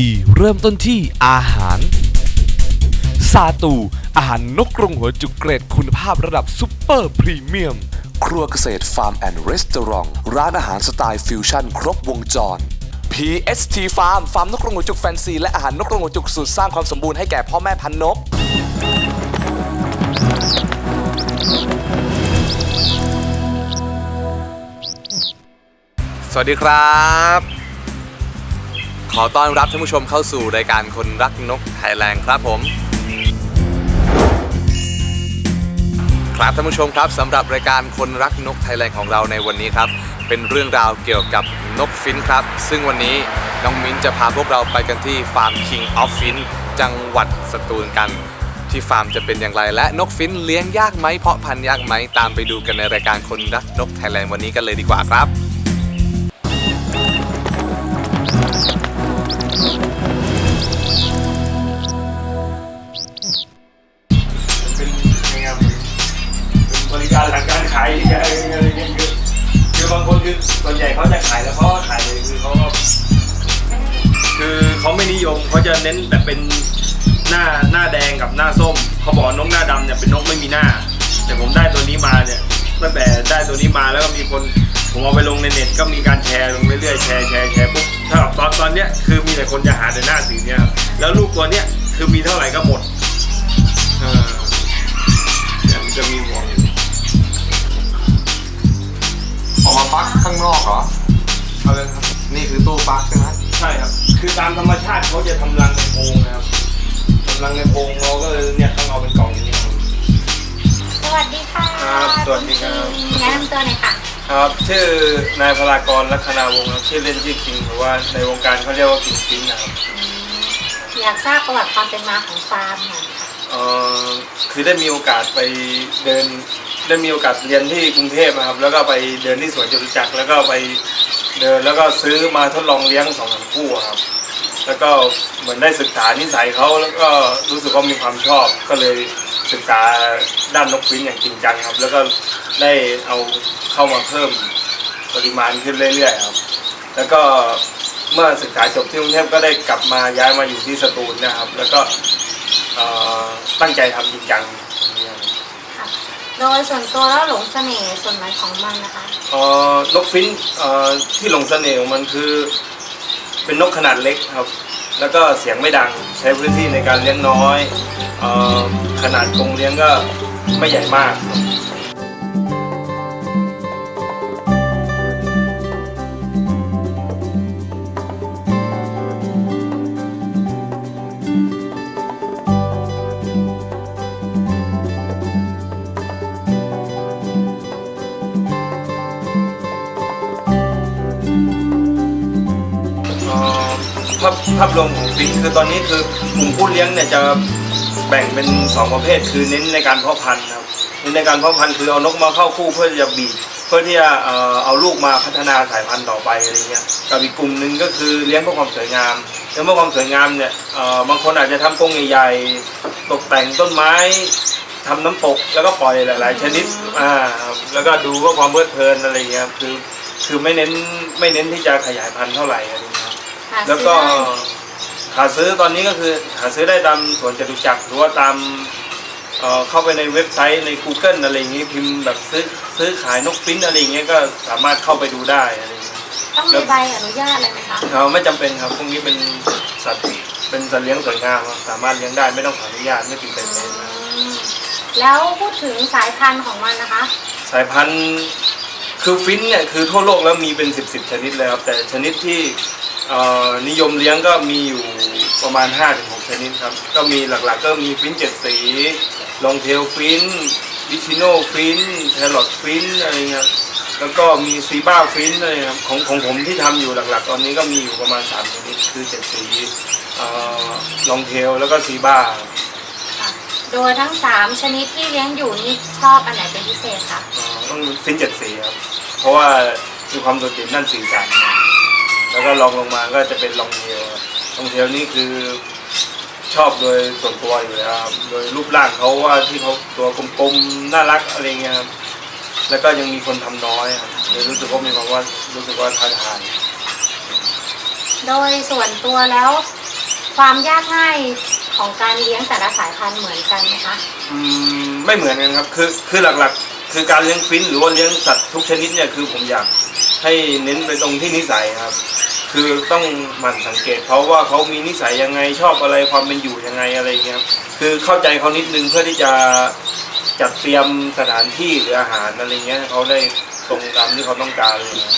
ดีเริ่มต้นที่อาหาร ซาตู อาหารนกกรงหัวจุกเกรดคุณภาพระดับซุปเปอร์พรีเมียม ครัวเกษตรฟาร์มแอนด์รีสตอรองร้านอาหารสไตล์ฟิวชั่นครบวงจร PST Farm ฟาร์มนกกรงหัวจุกแฟนซี และอาหารนกกรงหัวจุกสูตรสร้างความสมบูรณ์ให้แก่พ่อแม่พันนก สวัสดีครับ ขอต้อนรับท่านผู้ชมเข้าสู่รายการคนรักนกไทยแลนด์ครับผม ครับท่านผู้ชมครับสำหรับรายการคนรักนกไทยแลนด์ของเราในวันนี้ครับ เป็นเรื่องราวเกี่ยวกับนกฟินช์ครับ ซึ่งวันนี้น้องมิ้นจะพาพวกเราไปกันที่ฟาร์ม King of Fin จังหวัดสตูลกัน ที่ฟาร์มจะเป็นอย่างไรและนกฟินช์เลี้ยงยากไหมเพาะพันธุ์ยากไหมตามไปดูกันในรายการคนรักนกไทยแลนด์วันนี้กันเลยดีกว่าครับ คือส่วนใหญ่เขาจะขายแล้วเขาขายเลยคือเขาก็คือเขาไม่นิยมเขาจะเน้นแบบเป็นหน้าหน้าแดงกับหน้าส้มเขาบอกนกหน้าดำเนี่ยเป็นนกไม่มีหน้า แต่ผมได้ตัวนี้มาเนี่ยตั้งแต่ได้ตัวนี้มาแล้วก็มีคนผมเอาไปลงในเน็ตก็มีการแชร์ลงเรื่อยๆแชร์แชร์แชร์ปุ๊บถ้าตอนตอนเนี้ยคือมีแต่คนจะหาแต่หน้าสีเนี้ยแล้วลูกตัวเนี้ยคือมีเท่าไหร่ก็หมดเออจะมีห่วง อยู่ออกมาฟักข้างนอกเหรอเอาเลยครับนี่คือตู้ฟักใช่ไหมใช่ครับ คือตามธรรมชาติเขาจะทำรังในโพรงนะครับทำรังในโพรงเราก็เลยเนี่ยต้องเอาเป็นกล่องอย่างนี้ครับ สวัสดีค่ะครับสวัสดีครับณคิงแนะนำตัวหน่อยค่ะ ครับชื่อนายพลากรลัคนาวงศ์ครับชื่อเล่นชื่อคิงหรือว่าในวงการเขาเรียกว่าคิงคิงนะครับ อยากทราบประวัติความเป็นมาของฟาร์มหน่อยค่ะเอ่อคือได้มีโอกาสไปเดิน ได้มีโอกาสเรียนที่กรุงเทพนะครับ แล้วก็ไปเดินที่สวนจตุจักรแล้วก็ไปเดินแล้วก็ซื้อมาทดลองเลี้ยงสองสามคู่ครับ แล้วก็เหมือนได้ศึกษานิสัยเขาแล้วก็รู้สึกว่ามีความชอบ ก็เลยศึกษาด้านนกฟินอย่างจริงจังครับ แล้วก็ได้เอาเข้ามาเพิ่มปริมาณขึ้นเรื่อยๆครับ แล้วก็เมื่อศึกษาจบที่กรุงเทพก็ได้กลับมาย้ายมาอยู่ที่สตูลนะครับ แล้วก็ตั้งใจทำจริงจัง โดยส่วนตัวแล้วหลงเสน่ห์ส่วนไหนของมันนะคะเอ่อนกฟินช์เอ่อที่หลงเสน่ห์ของมันคือ เป็นนกขนาดเล็กครับ แล้วก็เสียงไม่ดังใช้พื้นที่ในการเลี้ยงน้อยเออขนาดกรงเลี้ยงก็ไม่ใหญ่มากครับ ภาพรวมของฟินช์คือตอนนี้คือกลุ่มผู้เลี้ยงเนี่ยจะแบ่งเป็นสองประเภท คือเน้นในการเพาะพันธุ์ครับเน้นในการเพาะพันธุ์คือเอานกมาเข้าคู่เพื่อจะบีบเพื่อที่จะเอาลูกมาพัฒนาสายพันธุ์ต่อไปอะไรเงี้ยกับอีกกลุ่มหนึ่งก็คือเลี้ยงเพื่อความสวยงามเลี้ยงเพื่อความสวยงามเนี่ยบางคนอาจจะทำกรงใหญ่ๆตกแต่งต้นไม้ทำน้ำตกแล้วก็ปล่อยหลาย ๆ ชนิด อ่า แล้วก็ดูเพื่อความเพลิดเพลินอะไรเงี้ย คือ คือไม่เน้น ไม่เน้นที่จะขยายพันธุ์เท่าไหร่อะไร หาแล้วซื้อก็ได้หาซื้อตอนนี้ก็คือหาซื้อได้ตามสวนจตุจักรหรือว่าตามเอ่อเข้าไปในเว็บไซต์ใน Google อะไรอย่างงี้พิมพ์แบบซื้อซื้อขายนกฟินช์อะไรอย่างเงี้ยก็สามารถเข้าไปดูได้อะไรอย่างเงี้ย ต้องมีใบอนุญาตอะไรไหมคะ เราไม่จำเป็นครับพวกนี้เป็นสัตว์เป็นสัตว์เลี้ยงสวยงามครับสามารถเลี้ยงได้ไม่ต้องขออนุญาตไม่ติดเป็นเลยนะอืมแล้วพูดถึงสายพันธุ์ของมันนะคะ สายพันธุ์คือฟินช์เนี่ยคือทั่วโลกแล้วมีเป็นสิบสิบชนิดเลยครับแต่ชนิดที่เอ่อ นิยมเลี้ยงก็มีอยู่ประมาณ 5-6 ชนิดครับ ก็มีหลักๆก็มีฟินช์เจ็ดสีลองเทลฟินดิชิโนฟินแทลอดฟินอะไรเงี้ยแล้วก็มีซีบ้าฟินอะไรครับของของผมที่ทำอยู่หลักๆ ตอนนี้ก็มีอยู่ประมาณ3ชนิดคือเจ็ดสีลองเทลแล้วก็ซีบ้าค่ะโดยทั้งสามชนิดที่เลี้ยงอยู่นี่ชอบอันไหนเป็นพิเศษคะอ่าต้องฟินเจ็ดสีครับเพราะว่ามีความโดดเด่นด้านสีสันนะ แล้วก็ลองลงมาก็จะเป็นลองเทลครับลองเทลนี่คือชอบโดยส่วนตัวอยู่แล้วครับโดยรูปร่างเขาว่าที่เขาตัวกลมๆน่ารักอะไรเงี้ยครับแล้วก็ยังมีคนทำน้อยครับเลยรู้สึกว่ามีความว่ารู้สึกว่าท้าทายโดยส่วนตัวแล้ว ความยากง่ายของการเลี้ยงแต่ละสายพันธุ์เหมือนกันไหมคะอืมไม่เหมือนกันครับ คือคือหลักๆ คือการเลี้ยงฟินหรือว่าเลี้ยงสัตว์ทุกชนิดเนี่ยคือผมอยาก ให้เน้นไปตรงที่นิสัยครับ คือต้องหมั่นสังเกตเขาว่าเขามีนิสัยยังไงชอบอะไรความเป็นอยู่ยังไงอะไรอย่างเงี้ยครับคือเข้าใจเขานิดนึงเพื่อที่จะจัดเตรียมสถานที่หรืออาหารอะไรเงี้ยให้เขาได้ตรงตามที่เขาต้องการเลยครับ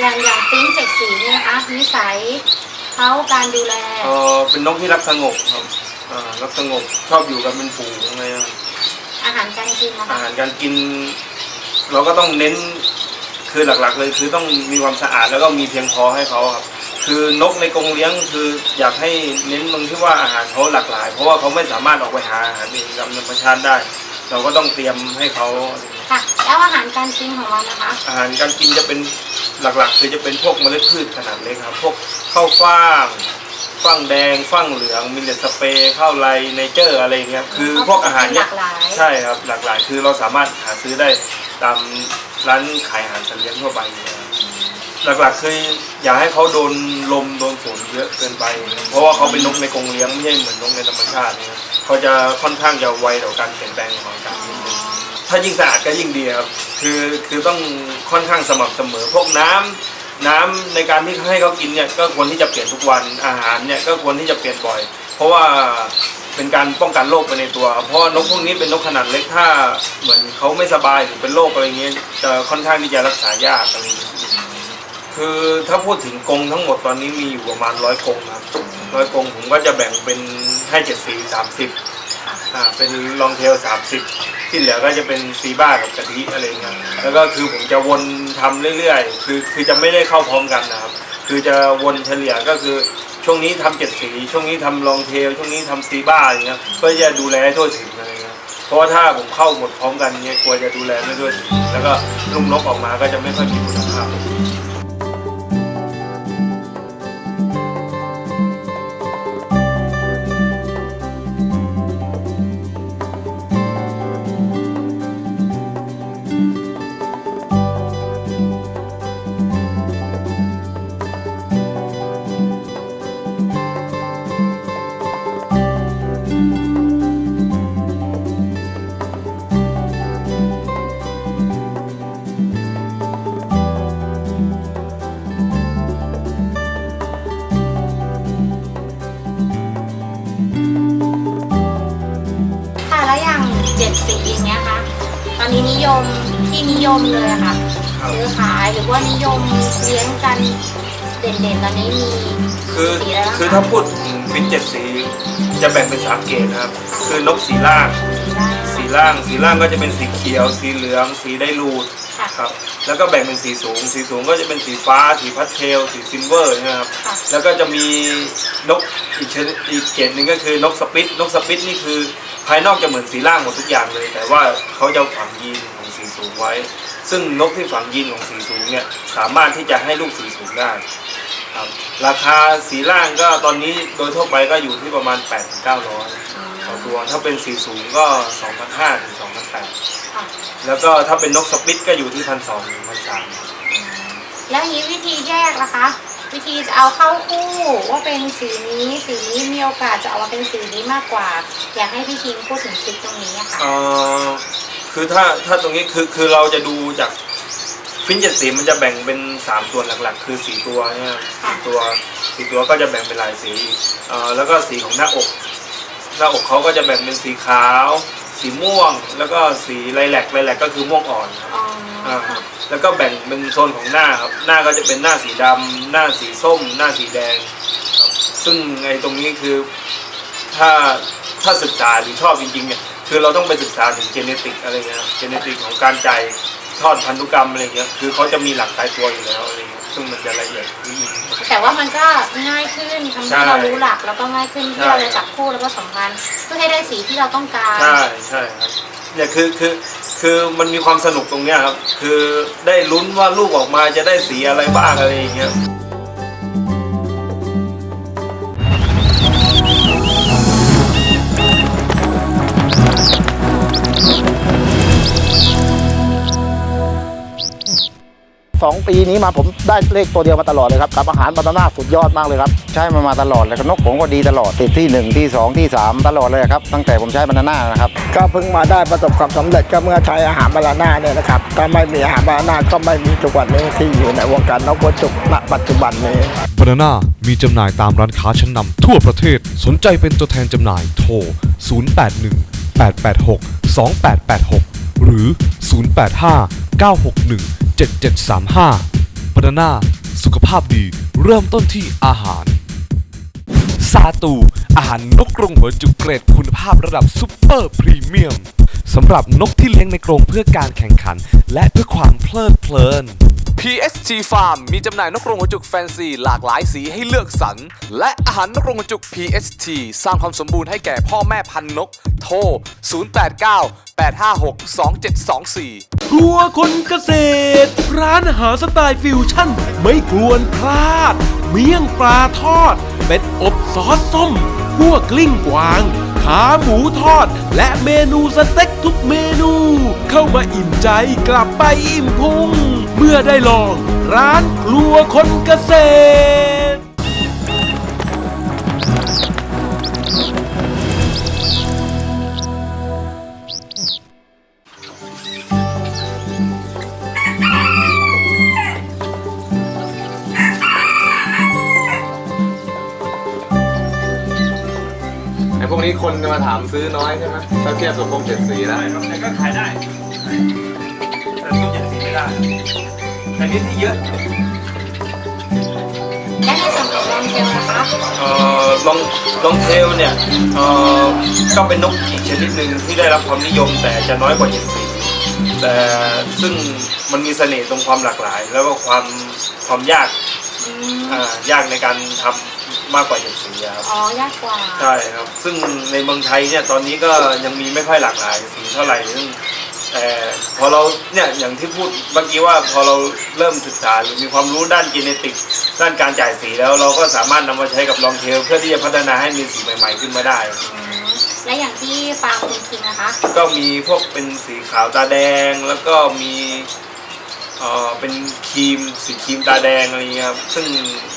อย่างอย่างฟินเจ็ดสีเนี่ยนะคะนิสัยเขาการดูแลเออเป็นนกที่รักสงบครับอ่ารักสงบชอบอยู่กันเป็นฝูงอะไรครับอาหารการกินนะอาคะหารการกิน เราก็ต้องเน้น คือหลักๆเลยคือต้องมีความสะอาดแล้วก็มีเพียงพอให้เขาครับ คือนกในกรงเลี้ยงคืออยากให้เน้นตรงที่ว่าอาหารเขาหลากหลาย เพราะว่าเขาไม่สามารถออกไปหาอาหารเองตามธรรมชาติได้ เราก็ต้องเตรียมให้เขา ค่ะ แล้วอาหารการกินของเรานะคะ อาหารการกินจะเป็นหลักๆ คือจะเป็นพวกเมล็ดพืชขนาดเล็กครับ พวกข้าวฟ่างฟ่างแดงฟ่างเหลืองมิลเลตสเปรย์ข้าวไรเนเจอร์อะไรอย่างเงี้ยคือพวกอาหารหเนี้ยลากหลาย ใช่ครับหลากหลายคือเราสามารถหาซื้อได้ตาม ร้านขายอาหารสัตว์เลี้ยงทั่วไปอยู่แล้วหลักๆคืออย่าให้เขาโดนลมโดนฝนเยอะเกินไป เพราะว่าเขาเป็นนกในกรงเลี้ยงไม่ใช่เหมือนนกในธรรมชาตินะครับเขาจะค่อนข้างจะไวต่อการเปลี่ยนแปลงของอากาศถ้ายิ่งสะอาดก็ยิ่งดีครับคือคือต้องค่อนข้างสม่ำเสมอพวกน้ำน้ำในการที่ให้เขากินเนี่ยก็ควรที่จะเปลี่ยนทุกวันอาหารเนี่ยก็ควรที่จะเปลี่ยนบ่อย เพราะว่า เป็นการป้องกันโรคไปในตัวเพราะนกพวกนี้เป็นนกขนาดเล็กถ้าเหมือนเขาไม่สบายหรือเป็นโรคอะไรเงี้ยจะค่อนข้างที่จะรักษายากอะไรเงี้ยคือถ้าพูดถึงกรงทั้งหมดตอนนี้มีอยู่ประมาณร้อยกรงครับร้อยกรงผมก็จะแบ่งเป็นให้เจ็ดสีสามสิบอ่าเป็นลองเทลสามสิบที่เหลือก็จะเป็นซีบ้ากับกะทิอะไรเงี้ยแล้วก็คือผมจะวนทำเรื่อยๆ คือคือจะไม่ได้เข้าพร้อมกันนะครับ คือจะวนเฉลี่ยก็คือ ช่วงนี้ทำเจ็ดสี ช่วงนี้ทำลองเทล ช่วงนี้ทำซีบ้าอย่างเงี้ยเพื่อจะดูแลให้ทั่วถึงอะไรเงี้ยเพราะว่าถ้าผมเข้าหมดพร้อมกันเนี่ยกลัวจะดูแลไม่ทั่วถึงแล้วก็ลูกนกออกมาก็จะไม่ค่อยมีคุณภาพ นนี้นิยมที่นิยมเลยอะค่ะซื้อขายหรือว่านิยมเลี้ยงกันเด่นๆตอนนี้มีคือสีอะไรบ้างะคือถ้าพูดถึงฟินเจ็ดสีจะแบ่งเป็นสามเกรดนะครับ คือนกสีล่าง สีล่างสีล่างก็จะเป็นสีเขียว สีเหลือง สีไดรูดค่ะครับแล้วก็แบ่งเป็นสีสูง สีสูงก็จะเป็นสีฟ้า สีพัสเทล สีซิลเวอร์นะครับค่ะแล้วก็จะมีนกอีกชนิดอีกเกรดหนึ่งก็คือนกสปิตนกสปิตนี่คือ ภายนอกจะเหมือนสีล่างหมดทุกอย่างเลย แต่ว่าเขาจะฝังยีนของสีสูงไว้ ซึ่งนกที่ฝังยีนของสีสูงเนี่ยสามารถที่จะให้ลูกสีสูงได้ครับราคาสีล่างก็ตอนนี้โดยทั่วไปก็อยู่ที่ประมาณ 8 9 0 0ต่อตัวถ้าเป็นสีสูงก็ 2,500ถึง2,800ค่ะแล้วก็ถ้าเป็นนกสปิตก็อยู่ที่ 1 2 0 0ถึง1,300แล้วอย่างนี้วิธีแยกนะคะ วิธีจะเอาเข้าคู่ว่าเป็นสีนี้สีนี้มีโอกาสจะเอามาเป็นสีนี้มากกว่า อยากให้พี่คิงพูดถึงทริคตรงนี้อะค่ะเอ่อคือถ้าถ้าตรงนี้คือคือเราจะดูจากฟินเจ็ดสีมันจะแบ่งเป็นสามส่วนหลักๆ คือสีตัวเนี่ยสีตัวสีตัวก็จะแบ่งเป็นหลายสีเอ่อแล้วก็สีของหน้าอก หน้าอกเขาก็จะแบ่งเป็นสีขาว สีม่วง แล้วก็สีไลแลกไลแลกก็คือม่วงอ่อนครับอ๋ออ่าค่ะแล้วก็แบ่งเป็นโซนของหน้าครับหน้าก็จะเป็นหน้าสีดำหน้าสีส้ม หน้าสีแดงครับซึ่งไอ้ตรงนี้คือถ้าถ้าศึกษาหรือชอบจริงๆเนี่ยคือเราต้องไปศึกษาถึงเจเนติกอะไรเงี้ยเจเนติกของการจ่ายทอดพันธุกรรมอะไรเงี้ยคือเขาจะมีหลักตายตัวอยู่แล้วอะไรเงี้ย ซึ่งมันจะละเอียดนิดนึงแต่ว่ามันก็ง่ายขึ้นทำใช่ให้เรารู้หลักแล้วก็ง่ายขึ้นที่ใช่เราจะจับคู่แล้วก็สัมพันธ์เพื่อให้ได้สีที่เราต้องการใช่ใช่ครับเนี่ยคือคือคือมันมีความสนุกตรงเนี้ยครับ คือได้ลุ้นว่าลูกออกมาจะได้สีอะไรบ้างอะไรอย่างเงี้ย 2 ปีนี้มาผมได้เลขตัวเดียวมาตลอดเลยครับกับอาหารบานาน่าสุดยอดมากเลยครับใช้มามาตลอดเลยครับนกผมก็ดีตลอดติดที่ 1 ที่ 2 ที่ 3 ตลอดเลยครับตั้งแต่ผมใช้บานาน่านะครับก็เพิ่งมาได้ประสบความสำเร็จก็เมื่อใช้อาหารบาลาน่าเนี่ยนะครับถ้าไม่มีอาหารบาลาน่าก็ไม่มีทุกวันนี้ที่อยู่ในวงการนกหัวจุกณปัจจุบันนี้บานาน่ามีจำหน่ายตามร้านค้าชั้นนำทั่วประเทศสนใจเป็นตัวแทนจำหน่ายโทร 081 886 2886 หรือ 085 961 7735บานาน่าสุขภาพดี เริ่มต้นที่อาหาร ซาตู อาหารนกกรงหัวจุกเกรดคุณภาพระดับซุปเปอร์พรีเมียมสำหรับนกที่เลี้ยงในกรงเพื่อการแข่งขัน และเพื่อความเพลิดเพลิน PST Farm มีจำหน่ายนกกรงหัวจุกแฟนซี หลากหลายสีให้เลือกสรร และอาหารนกกรงหัวจุก PST สร้างความสมบูรณ์ให้แก่พ่อแม่พันนก โทร 089 856 2724ครัวคนเกษตร ร้านอาหารสไตล์ฟิวชั่น ไม่ควรพลาด เมี่ยงปลาทอด เป็ดอบซอสส้ม คั่วกลิ้งกวาง ขาหมูทอด และเมนูสเต็กทุกเมนู เข้ามาอิ่มใจกลับไปอิ่มพุง เมื่อได้ลองร้านครัวคนเกษตร นี้คนจะมาถามซื้อน้อยใช่ไหมถ้าเทียบกับพวกเจ็ดสีแล้ว แต่ก็ขายได้ แต่ตู้เย็นสีไม่ได้ แต่นี่ที่เยอะ และในส่วนของลองเทลนะคะเอ่อลองลองเทลเนี่ยเอ่อก็เป็นนกอีกชนิดหนึ่งที่ได้รับความนิยมแต่จะน้อยกว่าเจ็ดสีแต่ซึ่งมันมีเสน่ห์ตรงความหลากหลาย แล้วก็ความความยากอืมอ่ายากในการทำ มากกว่าเจ็ดสีอะครับอ๋อยากกว่าใช่ครับ ซึ่งในเมืองไทยเนี่ยตอนนี้ก็ยังมีไม่ค่อยหลากหลายสีเท่าไหร่ซึ่งแต่พอเราเนี่ยอย่างที่พูดเมื่อกี้ว่าพอเราเริ่มศึกษาหรือมีความรู้ด้านจีเนติก ด้านการจ่ายสีแล้วเราก็สามารถนำมาใช้กับลองเทลเพื่อที่จะพัฒนาให้มีสีใหม่ ๆ ขึ้นมาได้อืมและอย่างที่ฟาร์มคุณคิงนะคะ ก็มีพวกเป็นสีขาวตาแดงแล้วก็มีเอ่อเป็นครีมสีครีมตาแดงอะไรเงี้ยครับซึ่ง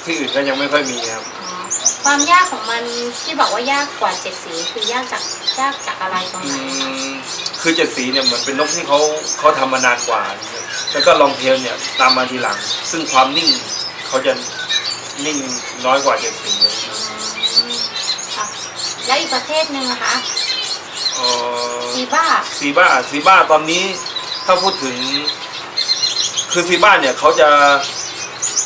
ที่อื่นก็ยังไม่ค่อยมีครับอ๋อ ความยากของมันที่บอกว่ายากกว่าเจ็ดสีคือยากจากยากจากอะไรตรงอืไหนคะมคือเจ็ดสีเนี่ยเหมือนเป็นนกที่เขาเขาทำมานานกว่านะครับแล้วก็ลองเทลเนี่ยตามมาทีหลัง ซึ่งความนิ่งเขาจะนิ่งน้อยกว่าเจ็ดสีเลยอืมค่ะและอีกประเภทหนึ่งนะคะเอ่อซีบ้าซีบ้าซีบ้าตอนนี้ถ้าพูดถึง คือซีบ้าเนี่ยเขาจะ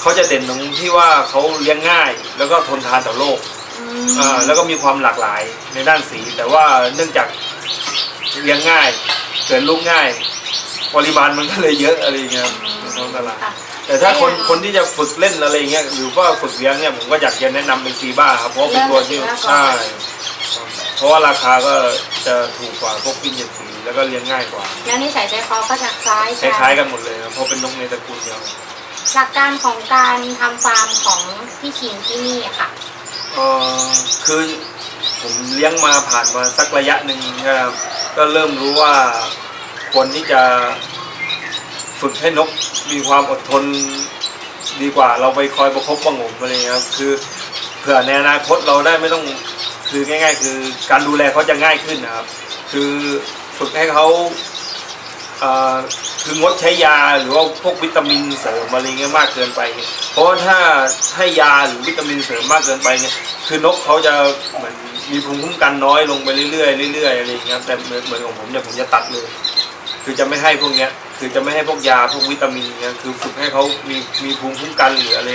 เขาจะเด่นตรงที่ว่าเขาเลี้ยงง่าย แล้วก็ทนทานต่อโรคอืมอ่าแล้วก็มีความหลากหลายในด้านสี แต่ว่าเนื่องจากเลี้ยงง่าย เกิดลูกง่าย ปริมาณมันก็เลยเยอะอะไรอย่างเงี้ยครับในท้องตลาดค่ะแต่ถ้าคนคนที่จะฝึกเล่นอะไรอย่างเงี้ยหรือว่าฝึกเลี้ยงเนี่ยผมก็อยากจะแนะนำเป็นซีบ้าครับเพราะเป็นตัวที่เริ่มจากซีบ้าก่อน ใช่เพราะว่าราคาก็จะถูกกว่าพวกพินเจ็ดสีแล้วก็เลี้ยงง่ายกว่า แล้วนิสัยใจคอก็จะคล้ายคล้ายๆกันหมดเลยครับเพราะเป็นนกในตระกูลเดียว หลักการของการทำฟาร์มของพี่คิงที่นี่อะค่ะ เออคือผมเลี้ยงมาผ่านมาสักระยะหนึ่งนะครับก็เริ่มรู้ว่าควรที่จะฝึกให้นกมีความอดทนดีกว่าเราไปคอยประคบประหงมอะไรเงี้ยครับคือเผื่อในอนาคตเราได้ไม่ต้องคือง่าย ๆ คือการดูแลเขาจะง่ายขึ้นนะครับ คือฝึกให้เขา คืองดใช้ยาหรือว่าพวกวิตามินเสริมอะไรเงี้ยมากเกินไป เพราะว่าถ้าให้ยาหรือวิตามินเสริมมากเกินไปเนี่ยคือนกเขาจะเหมือนมีภูมิคุ้มกันน้อยลงไปเรื่อยๆเรื่อยๆอะไรอย่างเงี้ยแต่เหมือนเหมือนของผมเนี่ยผมจะตัดเลย คือจะไม่ให้พวกเนี้ยคือจะไม่ให้พวกยาพวกวิตามินเนี้ยคือฝึกให้เขามีมีภูมิคุ้มกันหรืออะไร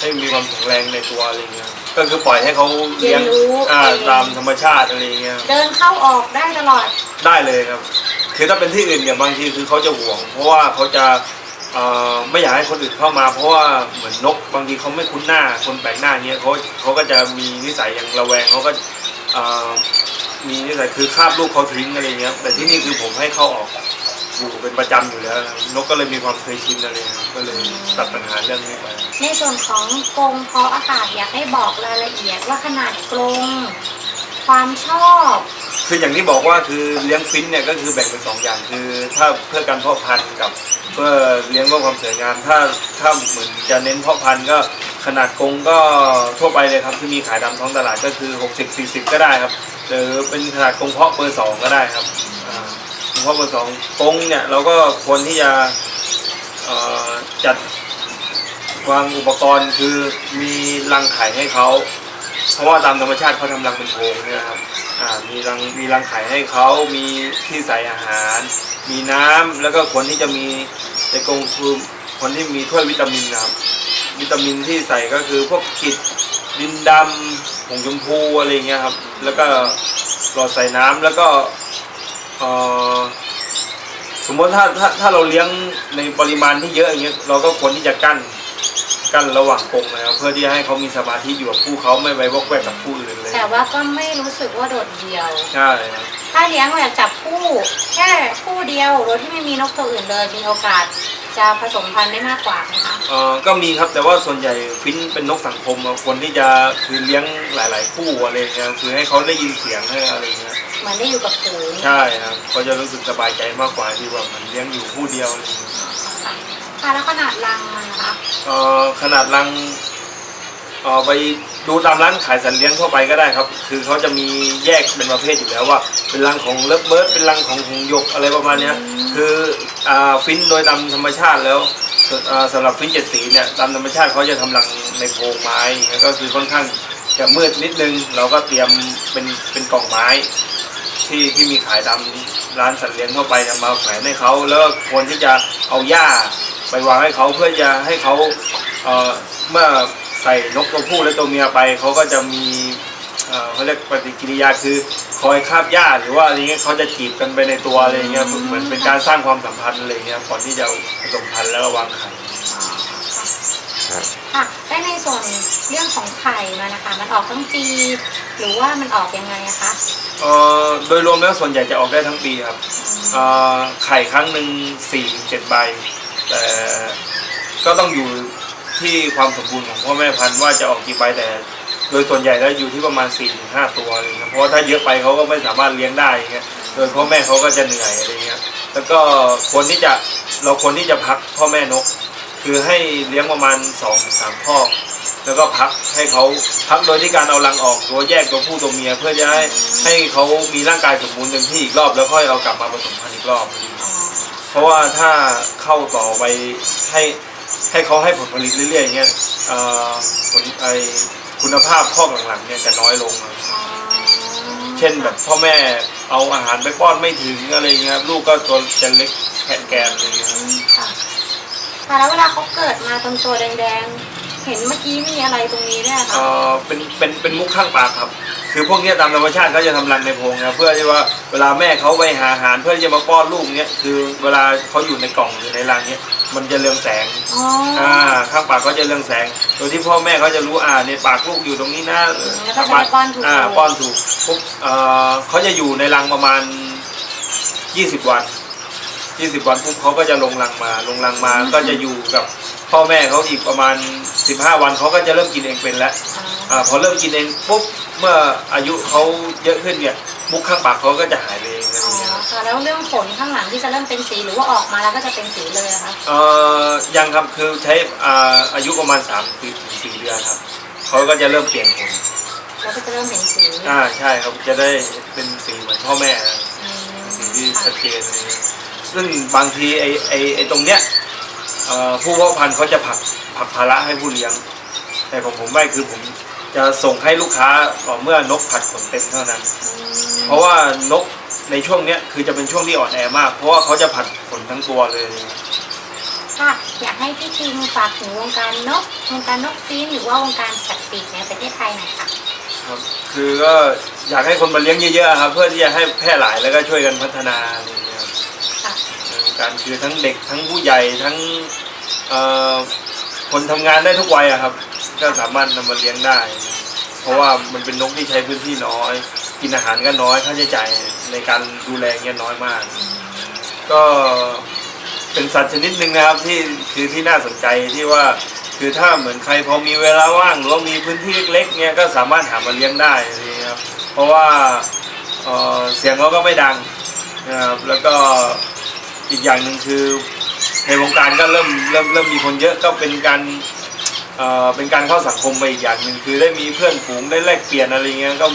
ให้มีความแข็งแรงในตัวอะไรเงี้ยก็คือปล่อยให้เขาเลี้ยงเรียนรู้อ่าเองตามธรรมชาติอะไรเงี้ยเดินเข้าออกได้ตลอดได้เลยครับ คือถ้าเป็นที่อื่นเนี่ยบางทีคือเขาจะห่วง เพราะว่าเขาจะไม่อยากให้คนอื่นเข้ามา เพราะว่าเหมือนนกบางทีเขาไม่คุ้นหน้าคนแปลกหน้าเงี้ยเขาเขาก็จะมีนิสัยอย่างระแวงเขาก็มีนิสัยคือคาบลูกเขาทิ้งอะไรเงี้ย แต่ที่นี่คือผมให้เข้าออกอยู่เป็นประจำอยู่แล้วนะครับนกก็เลยมีความเคยชินอะไรเงี้ยก็เลยตัดปัญหาเรื่องนี้ไปในส่วนของกรงเพาะอากาศอยากให้บอกรายละเอียดว่าขนาดกรง ความชอบคืออย่างที่บอกว่าคือเลี้ยงฟินเนี่ยก็คือแบ่งเป็นสองอย่างคือ ถ้าเพื่อการเพาะพันธุ์กับเพื่อเลี้ยงเพื่อความสวยงามถ้าถ้าเหมือนจะเน้นเพาะพันธุ์ก็ขนาดกรงก็ทั่วไปเลยครับที่มีขายตามท้องตลาดก็คือ 60 40 ก็ได้ครับหรือเป็นขนาดกรงเพาะเบอร์สองก็ได้ครับกรงเพาะเบอร์สองกรงเนี่ยเราก็ควรที่จะจัดวางอุปกรณ์คือมีรังไข่ให้เขา เพราะว่าตามธรรมชาติเขาทำรังเป็นโพรงเนี่ยนะครับมีรังมีรังไข่ให้เขามีที่ใส่อาหาร มีน้ำแล้วก็คนที่จะมีในกรงคือคนที่มีถ้วยวิตามินนะครับ วิตามินที่ใส่ก็คือพวกกิดดินดำผงชมพูอะไรเงี้ยครับ แล้วก็หลอดใส่น้ำแล้วก็สมมติถ้าถ้าถ้าเราเลี้ยงในปริมาณที่เยอะอย่างเงี้ยเราก็ควรที่จะกั้น กั้นระหว่างกรงนะครับเพื่อที่จะให้เขามีสมาธิอยู่กับผู้เขาไม่ไปวอกแวกกับผู้อื่นเลยแต่ว่าก็ไม่รู้สึกว่าโดดเดี่ยว ใช่ครับถ้าเลี้ยงแบบจับคู่แค่คู่เดียวโดยที่ไม่มีนกตัวอื่นเลยมีโอกาสจะผสมพันธุ์ได้มากกว่าไหมคะเอ่อก็มีครับแต่ว่าส่วนใหญ่ฟินเป็นนกสังคมอะคนที่จะคือเลี้ยงหลาย ๆ คู่อะไรเงี้ยคือให้เขาได้ยินเสียงให้อะไรเงี้ยเหมือนได้อยู่กับฝูงใช่ครับเขาจะรู้สึกสบายใจมากกว่าที่ว่ามันเลี้ยงอยู่คู่เดียวอะไรเงี้ย ค่ะ แล้วขนาดรังมันนะคะเอ่อขนาดรังเอ่อไปดูตามร้านขายสัตว์เลี้ยงทั่วไปก็ได้ครับ คือเขาจะมีแยกเป็นประเภทอยู่แล้วว่า เป็นรังของเลิฟเบิร์ดเป็นรังของหงส์หยกอะไรประมาณเนี้ยคืออ่าฟินโดยตามธรรมชาติแล้วอ่าสำหรับฟินเจ็ดสีเนี่ยตามธรรมชาติเขาจะทำรังในโพรงไม้แล้วก็คือค่อนข้างจะมืดนิดนึง เราก็เตรียมเป็นเป็นกล่องไม้ ที่ที่มีขายตามร้านสัตว์เลี้ยงทั่วไปเนี่ยมาแขวนให้เขาแล้วก็ควรที่จะเอาหญ้า ไปวางให้เขาเพื่อจะให้เขาเอ่อเมื่อใส่นกตัวผู้และตัวเมียไปเขาก็จะมีเอ่อเขาเรียกปฏิกิริยาคือคอยคาบหญ้าหรือว่าอะไรเงี้ยเขาจะจีบกันไปในตัวอะไรเงี้ยเหมือนเป็นการสร้างความสัมพันธ์อะไรเงี้ยก่อนที่จะผสมพันธุ์แล้วก็วางไข่ค่ะและในส่วนเรื่องของไข่มันนะคะ มันออกทั้งปี หรือว่ามันออกยังไงอะคะเอ่อโดยรวมแล้วส่วนใหญ่จะออกได้ทั้งปีครับเอ่อไข่ครั้งหนึ่งสี่ถึงเจ็ดใบ แต่ก็ต้องอยู่ที่ความสมบูรณ์ของพ่อแม่พันธุ์ว่าจะออกกี่ใบแต่ โดยส่วนใหญ่แล้วอยู่ที่ประมาณ4ี่ถึงห้าตัวอะไรเงี้ยเพราะว่าถ้าเยอะไปเขาก็ไม่สามารถเลี้ยงได้เงี้ยโดยพ่อแม่เขาก็จะเหนื่อยอะไรเงี้ยแล้วก็ควรที่จะเราควรที่จะพักพ่อแม่นก คือให้เลี้ยงประมาณ2อสามข้อแล้วก็พักให้เขาพักโดยที่การเอารังออกตัวแยกตัวผู้ตัวเมีย เพื่อจะให้ให้เขามีร่างกายสมบูรณ์เต็มที่อีกรอบแล้วค่อยเอากลับมาผสมพันธุ์อีกรอบ ราะว่าถ้าเข้าต่อไปให้ให้เขาให้ผลผลิตเรื่อยๆอย่างเงี้ยเอ่อผลไอคุณภาพข้อกหลังๆเนี่ยจะน้อยลงอะเช่นแบบพ่อแม่เอาอาหารไปป้อนไม่ถึงอะไรเงี้ยครับลูกก็ตัวจะเล็กแขนแกนอะไรเงี้ยครับค่ะค่ะแล้วเวลาเขาเกิดมาตรงตัวแดงๆ เห็นเมื่อกี้มีอะไรตรงนี้ด้วยอะเอ่ค่ะอเป็นเป็นเป็นมุกข้างปากครับ คือพวกเนี้ยตามธรรมชาติเขาจะทำรังในโพรงนะเพื่อที่ว่าเวลาแม่เขาไปหาอาหารเพื่อที่จะมาป้อนลูกเนี้ยคือเวลาเขาอยู่ในกล่องหรือในรังเนี้ยมันจะเรืองแสงอ๋อออ่าข้างปากเขาจะเรืองแสง โดยที่พ่อแม่เขาจะรู้อ่าในปากลูกอยู่ตรงนี้นะแล้วก็จะได้ป้อนถูกอ่าป้อนถูกปุ๊บเอ่อเขาจะอยู่ในรังประมาณ 20 วัน 20 วันปุ๊บเขาก็จะลงรังมา ลงรังมาก็จะอยู่กับพ่อแม่เขาอีกประมาณ 15 วันเขาก็จะเริ่มกินเองเป็นแล้วอ่าพอเริ่มกินเองปุ๊บ เมื่ออายุเขาเยอะขึ้นเนี่ยมุกข้างปากเขาก็จะหายไปเองอะไรอ๋ออย่างเงี้ยครับค่ะแล้วเรื่องขนข้างหลังที่จะเริ่มเป็นสีหรือว่าออกมาแล้วก็จะเป็นสีเลยอะคะเอ่อยังครับคือใช้อ่าอายุประมาณ3ปีถึง4เดือนครับเขาก็จะเริ่มเปลี่ยนขนแล้วก็จะเริ่มเห็นสีอ่าใช่ครับจะได้เป็นสีเหมือนพ่อแม่นะอืมสีที่ชัดเจนอะไรเงี้ยซึ่งบางทีไอ้ไอ้ไอ้ตรงเนี้ยเอ่อผู้เพาะพันธุ์เขาจะผลักผลักภาระให้ผู้เลี้ยง แต่ของผมไม่คือผม จะส่งให้ลูกค้าต่อเมื่อนกผัดขนเต็มเท่านั้น เพราะว่านกในช่วงเนี้ยคือจะเป็นช่วงที่อ่อนแอมาก เพราะว่าเขาจะผัดขนทั้งตัวเลย ค่ะอยากให้พี่คิงฝากถึงวงการนกวงการนกฟีนหรือว่าวงการสัตว์ปีกในประเทศไทยหน่อยค่ะครับ คือก็อยากให้คนมาเลี้ยงเยอะๆครับ เพื่อที่จะให้แพร่หลายแล้วก็ช่วยกันพัฒนาอะไรอย่างเงี้ยครับค่ะเอ่อการคือทั้งเด็กทั้งผู้ใหญ่ทั้งเอ่อคนทำงานได้ทุกวัยอะครับ ก็สามารถนำมาเลี้ยงได้ เพราะว่ามันเป็นนกที่ใช้พื้นที่น้อย กินอาหารก็น้อยค่าใช้จ่ายในการดูแลเงี้ยน้อยมาก ก็เป็นสัตว์ชนิดหนึ่งนะครับที่คือที่น่าสนใจที่ว่าคือถ้าเหมือนใครพอมีเวลาว่างหรือว่ามีพื้นที่เล็กๆเงี้ยก็สามารถหามาเลี้ยงได้อะไรเงี้ยครับเพราะว่าเเสียงเขาก็ไม่ดังนะครับแล้วก็อีกอย่างหนึ่งคือในวงการก็เริ่มเริ่มเริ่มมีคนเยอะก็เป็นการ เอ่อเป็นการเข้าสังคมไปอีกอย่างหนึ่งคือได้มีเพื่อนฝูงได้แลกเปลี่ยนอะไรเงี้ยก็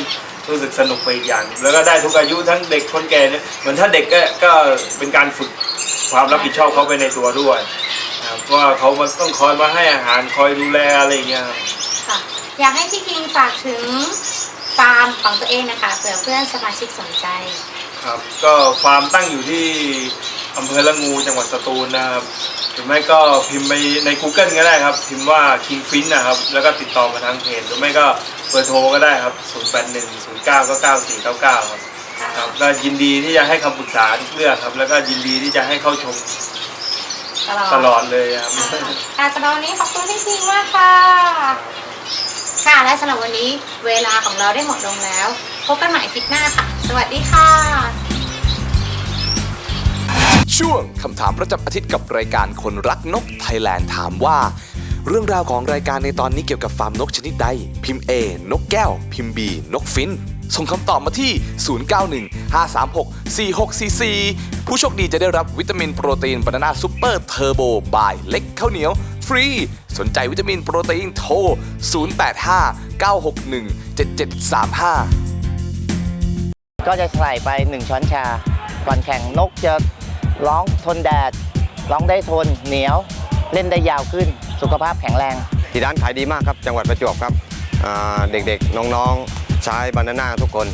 รู้สึกสนุกไปอีกอย่างแล้วก็ได้ทุกอายุทั้งเด็กคนแก่เนี่ยเหมือนถ้าเด็กก็ก็เป็นการฝึกความรับผิดชอบเขาไปในตัวด้วยนะครับเพราะว่าเขามันต้องคอยมาให้อาหารคอยดูแลอะไรอย่างเงี้ยครับ ค่ะ อยากให้พี่คิงฝากถึงฟาร์มของตัวเองนะคะเผื่อเพื่อนสมาชิกสนใจ ครับก็ฟาร์มตั้งอยู่ที่ อำเภอละงูจังหวัดสตูลนะครับหรือไม่ก็พิมพ์ไปใน Google ก็ได้ครับ พิมพ์ว่า King Fin นะครับ แล้วก็ติดต่อมาทางเพจหรือไม่ก็เบอร์โทรก็ได้ครับ 0 8 1 0 9 9 9 4 9 9 ครับครับก็ยินดีที่จะให้คำปรึกษาทุกเรื่องครับ แล้วก็ยินดีที่จะให้เข้าชมตลอดตลอดเลยครับ ค่ะสำหรับวันนี้ขอบคุณพี่คิงมากค่ะ ค่ะและสำหรับวันนี้เวลาของเราได้หมดลงแล้ว พบกันใหม่อาทิตย์หน้าค่ะ สวัสดีค่ะ ช่วงคำถามประจำอาทิตย์กับรายการคนรักนกไทยแลนด์ถามว่า เรื่องราวของรายการในตอนนี้เกี่ยวกับฟาร์มนกชนิดใด พิมพ์ A นกแก้ว พิมพ์ B นกฟิน ส่งคำตอบมาที่ 0915364644 ผู้โชคดีจะได้รับวิตามินโปรตีนบานาน่าซูเปอร์เทอร์โบบายเล็กข้าวเหนียว ฟรี สนใจวิตามินโปรตีนโทร 0859617735 ก็จะใส่ไป 1 ช้อนชา ก่อนแข่งนกจะ ร้องทนแดด ร้องได้ทนเหนียว เล่นได้ยาวขึ้น สุขภาพแข็งแรงที่ร้านขายดีมากครับ จังหวัดประจวบครับอ่าเด็กๆ น้องๆ ใช้บานาน่าทุกคน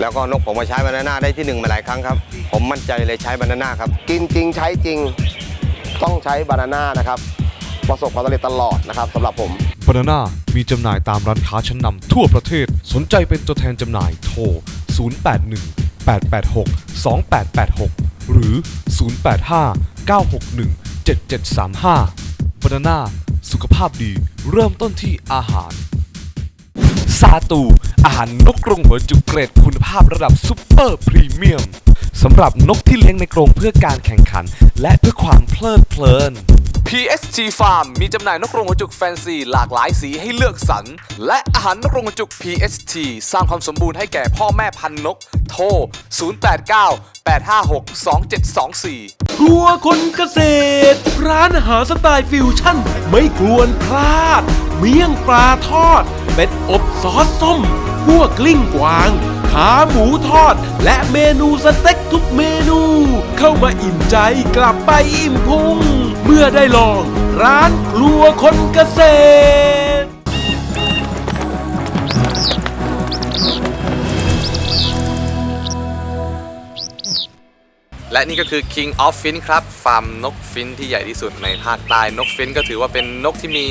แล้วก็นกผมมาใช้บานาน่าได้ที่หนึ่งมาหลายครั้งครับ ผมมั่นใจเลยใช้บานาน่าครับ กินจริงใช้จริงต้องใช้บานาน่านะครับ ประสบความสำเร็จตลอดนะครับสำหรับผมบานาน่ามีจำหน่ายตามร้านค้าชั้นนำทั่วประเทศ สนใจเป็นตัวแทนจำหน่ายโทร 081 886 2886 หรือ 085 961 7735บานาน่าสุขภาพดีเริ่มต้นที่อาหาร ซาตู อาหารนกกรงหัวจุกเกรดคุณภาพระดับซุปเปอร์พรีเมียมสำหรับนกที่เลี้ยงในกรงเพื่อการแข่งขัน และเพื่อความเพลิดเพลิน PST Farm มีจำหน่ายนกกรงหัวจุกแฟนซี หลากหลายสีให้เลือกสรร และอาหารนกกรงหัวจุก PST สร้างความสมบูรณ์ให้แก่พ่อแม่พันนก โทร 089 856 2724ครัวคนเกษตร ร้านอาหารสไตล์ฟิวชั่น ไม่กลวนพลาด เมี่ยงปลาทอด เป็ดอบซอสส้ม คั่วกลิ้งกวาง ขาหมูทอด และเมนูสเต็กทุกเมนู เข้ามาอิ่มใจกลับไปอิ่มพุง เมื่อได้ลองร้านครัวคนเกษตร และนี่ก็คือ King of Fin ครับ ฟาร์มนกฟินที่ใหญ่ที่สุดในภาคใต้นกฟินก็ถือว่าเป็นนกที่มี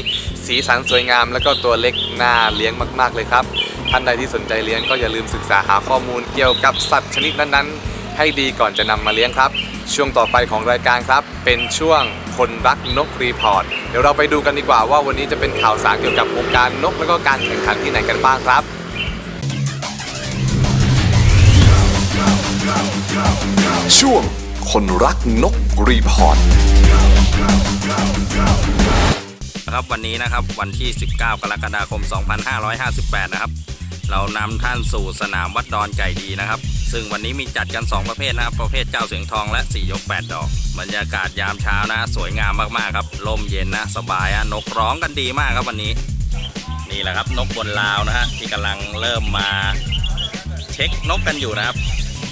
สีสันสวยงาม แล้วก็ตัวเล็กน่าเลี้ยงมาก ๆ เลยครับ ท่านใดที่สนใจเลี้ยงก็อย่าลืมศึกษาหาข้อมูลเกี่ยวกับสัตว์ชนิดนั้นๆ ให้ดีก่อนจะนำมาเลี้ยงครับ ช่วงต่อไปของรายการครับ เป็นช่วงคนรักนกรีพอร์ต เดี๋ยวเราไปดูกันดีกว่าว่าวันนี้จะเป็นข่าวสารเกี่ยวกับวงการนกแล้วก็การแข่งขันที่ไหนกันบ้างครับช่วงคนรักนกรีพอร์ต ครับวันนี้นะครับวันที่ 19 กรกฎาคม 2558 นะครับ เรานำท่านสู่สนามวัดดอนไก่ดีนะครับ ซึ่งวันนี้มีจัดกัน 2 ประเภทนะครับ ประเภทเจ้าเสียงทองและ4ยก 8 ดอก บรรยากาศยามเช้านะ สวยงามมากๆครับลมเย็นนะสบายอะนกร้องกันดีมากครับวันนี้ นี่แหละครับนกบนลาวนะฮะที่กำลังเริ่มมาเช็คนกกันอยู่นะครับ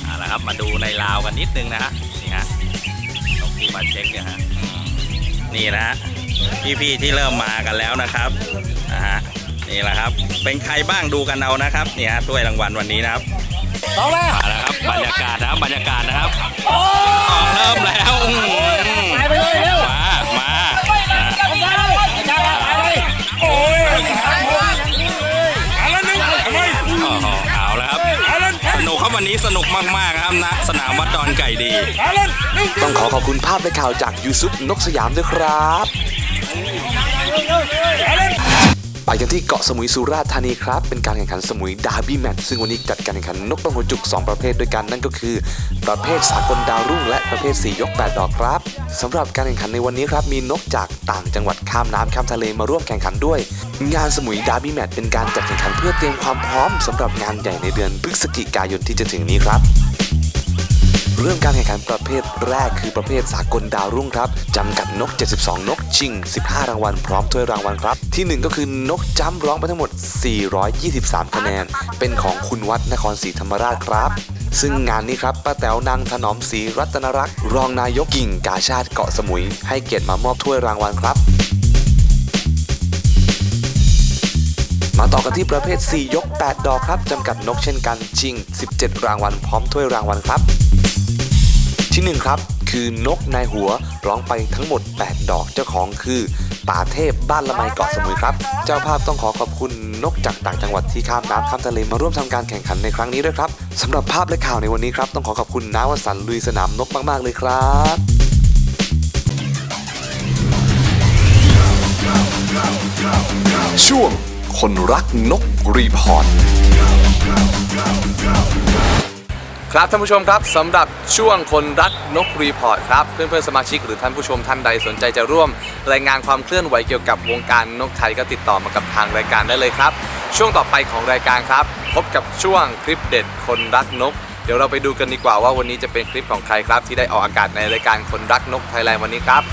เอาละครับมาดูในลาวกันนิดนึงนะฮะนี่ฮะนกที่มาเช็คเนี่ยฮะนี่นะฮะ พี่ๆที่เริ่มมากันแล้วนะครับนะฮะนี่แหละครับ เป็นใครบ้างดูกันเอานะครับนี่ฮะถ้วยรางวัลวันนี้นะครับมาแล้วครับบรรยากาศนะครับบรรยากาศนะครับออกเริ่มแล้วอืมมามานะโอ้โหเอาแล้วครับสนุกครับวันนี้สนุกมากๆครับนะสนามวัดดอนไก่ดี ต้องขอขอบคุณภาพและข่าวจากยูซุปนกสยามด้วยครับ ไปกันที่เกาะสมุยสุราษฎร์ธานีครับ เป็นการแข่งขันสมุยดาร์บี้แมตช์ซึ่งวันนี้จัดการแข่งขันนกต้องหัวจุก 2 ประเภทด้วยกันนั่นก็คือ ประเภทสากลดาวรุ่งและประเภท 4 ยก 8 ดอกครับสำหรับการแข่งขันในวันนี้ครับมีนกจากต่างจังหวัดข้ามน้ำข้ามทะเลมาร่วมแข่งขันด้วย งานสมุยดาร์บี้แมตช์เป็นการจัดแข่งขันเพื่อเตรียมความพร้อมสำหรับงานใหญ่ในเดือนพฤศจิกายนที่จะถึงนี้ครับ เริ่มการแข่งขันประเภทแรกคือประเภทสากลดาวรุ่งครับจำกัดนก 72 นกชิง 15 รางวัลพร้อมถ้วยรางวัลครับ ที่ 1 ก็คือนกจ้ำร้องไปทั้งหมด 423 คะแนน เป็นของคุณวัดนครศรีธรรมราชครับ ซึ่งงานนี้ครับป้าแต๋วนางถนอมศรีรัตนรักษ์รองนายกกิ่งกาชาติเกาะสมุย ให้เกียรติมามอบถ้วยรางวัลครับมาต่อกันที่ประเภท 4 ยก 8 ดอกครับ จำกัดนกเช่นกันชิง 17 รางวัล พร้อมถ้วยรางวัลครับ ที่หนึ่งครับ คือนกนายหัวร้องไปทั้งหมด 8 ดอกเจ้าของคือป่าเทพบ้านละไมเกาะสมุยครับ เจ้าภาพต้องขอขอบคุณนกจากต่างจังหวัดที่ข้ามน้ำข้ามทะเลมาร่วมทำการแข่งขันในครั้งนี้ด้วยครับสำหรับภาพและข่าวในวันนี้ครับ ต้องขอขอบคุณน้าวสันลุยสนามนกมาก ๆ เลยครับช่วงคนรักนกรีพอร์ต ครับท่านผู้ชมครับสำหรับช่วงคนรักนกรีพอร์ตครับเพื่อนเพื่อนสมาชิกหรือท่านผู้ชมท่านใดสนใจจะร่วม รายงานความเคลื่อนไหวเกี่ยวกับวงการนกไทยก็ติดต่อมากับทางรายการได้เลยครับ ช่วงต่อไปของรายการครับ พบกับช่วงคลิปเด็ดคนรักนก เดี๋ยวเราไปดูกันดีกว่าว่าวันนี้จะเป็นคลิปของใครครับ ที่ได้ออกอากาศในรายการคนรักนกไทยแลนด์วันนี้ครับ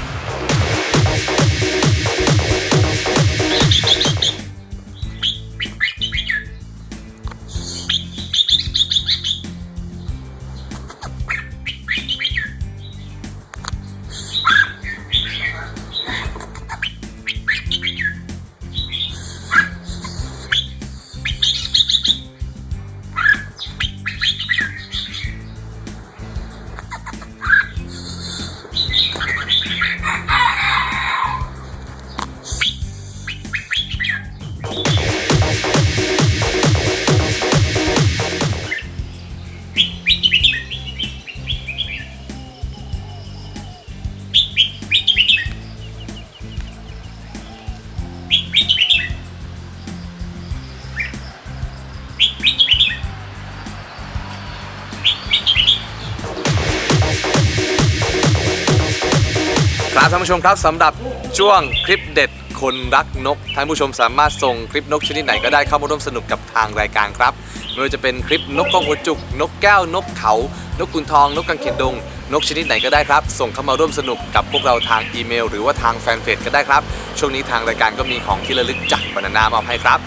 ครับท่านผู้ชมครับสำหรับช่วงคลิปเด็ดคนรักนกท่านผู้ชมสามารถส่งคลิปนกชนิดไหนก็ได้เข้ามาร่วมสนุกกับทางรายการครับไม่ว่าจะเป็นคลิปนกกองหัวจุก นกแก้วนกเขา นกกุนทอง นกกังเขนดง นกชนิดไหนก็ได้ครับ ส่งเข้ามาร่วมสนุกกับพวกเราทางอีเมล หรือว่าทางแฟนเพจก็ได้ครับ ช่วงนี้ทางรายการก็มีของที่ระลึกจากบรรณามอบให้ครับ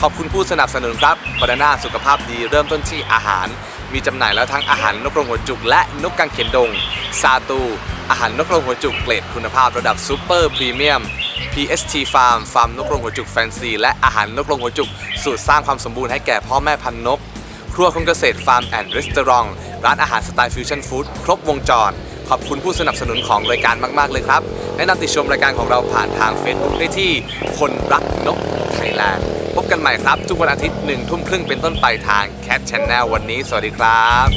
ขอบคุณผู้สนับสนุนครับบานาน่าสุขภาพดีเริ่มต้นที่อาหาร มีจำหน่ายแล้วทั้งอาหารนกกรงหัวจุก และนกกังเขนดง ซาตู อาหารนกกรงหัวจุกเกรดคุณภาพระดับซูเปอร์พรีเมียม PST Farm ฟาร์มนกกรงหัวจุกแฟนซี และอาหารนกกรงหัวจุก สูตรสร้างความสมบูรณ์ให้แก่พ่อแม่พันนก ครัวคงเกษตรฟาร์มแอนด์รีสตอรองร้านอาหารสไตล์ฟิวชั่นฟู้ดครบวงจร ขอบคุณผู้สนับสนุนของรายการมาก ๆ เลยครับ แนะนำติดชมรายการของเราผ่านทาง Facebook ได้ที่คนรักนกไทยแลนด์ พบกันใหม่ครับ ทุกวันอาทิตย์หนึ่งทุ่มครึ่งเป็นต้นไปทาง Cat Channel วันนี้ สวัสดีครับ